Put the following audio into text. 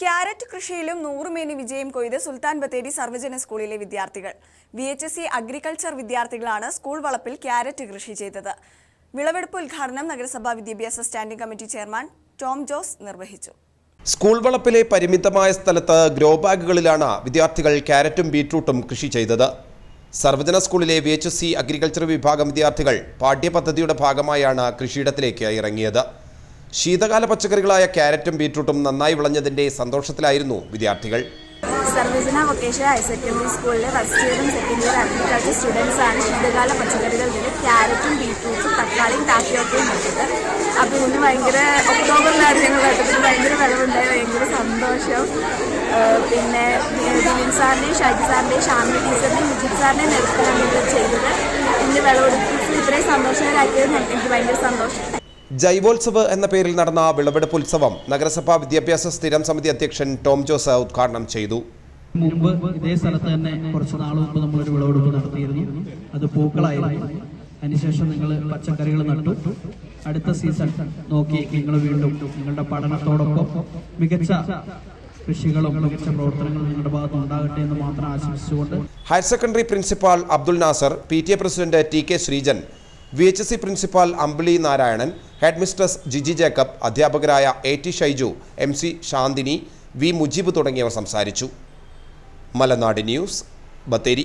Carrot കൃഷിയിലും നൂറുമേനി വിജയം കൊയ്ത് സുൽത്താൻ ബത്തേരി സർവജന സ്കൂളിലെ വിദ്യാർത്ഥികൾ. V H S C agriculture വിദ്യാർത്ഥികളാണ് സ്കൂൾ വളപ്പിൽ ക്യാരറ്റ് കൃഷി ചെയ്തത്. വിളവെടുപ്പ് ഉദ്ഘാടനം നഗരസഭാ വിദ്യാഭ്യാസ standing committee chairman Tom Jose നിർവഹിച്ചു. സ്കൂൾ വളപ്പിലെ പരിമിതമായ സ്ഥലത്ത് ഗ്രോ ബാഗുകളിലാണ് വിദ്യാർത്ഥികൾ ക്യാരറ്റും ബീട്രൂട്ടും കൃഷി ചെയ്തത്. സർവജന സ്കൂളിലെ V H S C agriculture വിഭാഗം വിദ്യാർത്ഥികൾ പാഠ്യപദ്ധതിയുടെ ഭാഗമായാണ് കൃഷിയിടത്തിലേക്ക് ഇറങ്ങിയത്. ശീതകാല പച്ചക്കറികളായ ക്യാരറ്റും ബീട്രൂട്ടും നന്നായി വിളഞ്ഞതിന്റെ സന്തോഷത്തിലായിരുന്നു വിദ്യാർത്ഥികൾ. സർവീസിന വൊക്കേഷൻ ഹയർ സെക്കൻഡറി സ്കൂളിലെ ഫസ്റ്റ് ഇയറും സെക്കൻഡ് ഇയർ അഗ്രികൾച്ചർ സ്റ്റുഡൻസ് ആണ് ശീതകാല പച്ചക്കറികൾ ഇതിൽ ക്യാരറ്റും ബീറ്റ്റൂട്ടും തക്കാളിയും കാപ്പിയൊക്കെയും വെച്ചത് അപ്പോൾ ഇന്ന് ഭയങ്കര ഒക്ടോബറിലാണ് ഞങ്ങൾ നട്ടതിന് ഭയങ്കര വിളവുണ്ടായി ഭയങ്കര സന്തോഷം. പിന്നെ ദിലീൻ സാറിന്റെയും ഷാജി സാറിന്റെയും ഷാമി ടീച്ചറിന്റെയും വിജിത് സാറിന്റെയും നേതൃത്വത്തിലാണ് ഇത് ചെയ്തത്. ഇതിന്റെ വിളവെടുപ്പ് ഇത്രയും സന്തോഷകരാക്കിയത് എനിക്ക് ഭയങ്കര സന്തോഷം. ജൈവോത്സവ് എന്ന പേരിൽ നടന്ന വിളവെടുപ്പ് ഉത്സവം നഗരസഭാ വിദ്യാഭ്യാസ സ്ഥിരം സമിതി അധ്യക്ഷൻ ടോം ജോസ് ഉദ്ഘാടനം ചെയ്തു. മുമ്പ് ഇതേ സ്ഥലത്ത് തന്നെ കുറച്ച് നാൾ മുമ്പ് നമ്മളൊരു വിളവെടുപ്പ് നടത്തിയിരുന്നു. അത് പൂക്കളായിരുന്നു. അതിനുശേഷം നിങ്ങൾ പച്ചക്കറികൾ നട്ടു. അടുത്ത സീസൺ നോക്കി നിങ്ങൾ വീണ്ടും നിങ്ങളുടെ പഠനത്തോടൊപ്പം മികച്ച കൃഷികളും മികച്ച പ്രവർത്തനങ്ങളും നിങ്ങളുടെ ഭാഗത്ത് ഉണ്ടാകട്ടെ എന്ന് മാത്രം ആശംസിച്ചുകൊണ്ട് higher secondary principal Abdul Nasar P T A president T K Sreejan V H S C principal Ambili Narayanan headmistress Jiji Jacob അധ്യാപകരായ A T Shaiju M C Santhini V Mujeeb തുടങ്ങിയവർ സംസാരിച്ചു. മലനാട് ന്യൂസ് ബത്തേരി.